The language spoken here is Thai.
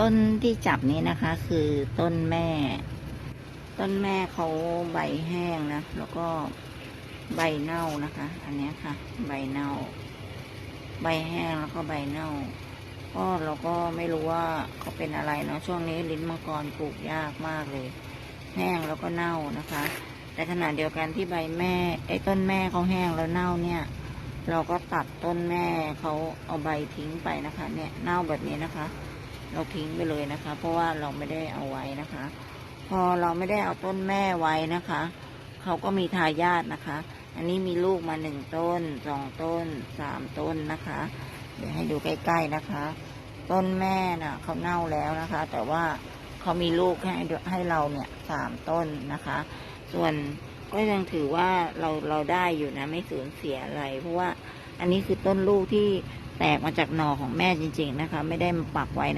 ต้นที่จับนี้นะคะ คือต้นแม่ ต้นแม่เขาใบแห้งนะ แล้วก็ใบเน่านะคะ อันนี้ค่ะ ใบเน่า ใบแห้งแล้วก็ใบเน่า ก็เราก็ไม่รู้ว่าเขาเป็นอะไรเนาะช่วงนี้ลิ้นมังกรปลูกยากมากเลย แห้งแล้วก็เน่านะคะ แต่ขณะเดียวกันที่ใบแม่ไอ้ต้นแม่เขาแห้งแล้วเน่าเนี่ยเราก็ตัดต้นแม่เขาเอาใบทิ้งไปนะคะ เนี่ยเน่าแบบนี้นะคะ เราทิ้งไปเลยนะคะ เพราะว่าเราไม่ได้เอาไว้นะคะ พอเราไม่ได้เอาต้นแม่ไว้นะคะเขาก็มีทายาทนะคะ อันนี้มีลูกมาหนึ่งต้นสองต้นสามต้นนะคะ เดี๋ยวให้ดูใกล้ๆนะคะ ต้นแม่น่ะเขาเน่าแล้วนะคะ แต่ว่าเขามีลูกให้ให้เราเนี่ยสามต้นนะคะ ส่วนก็ยังถือว่าเราเราได้อยู่นะ ไม่สูญเสียอะไร เพราะว่าอันนี้คือต้นลูกที่แตกมาจากหน่อของแม่จริง ๆนะคะ ไม่ได้มาปักไว้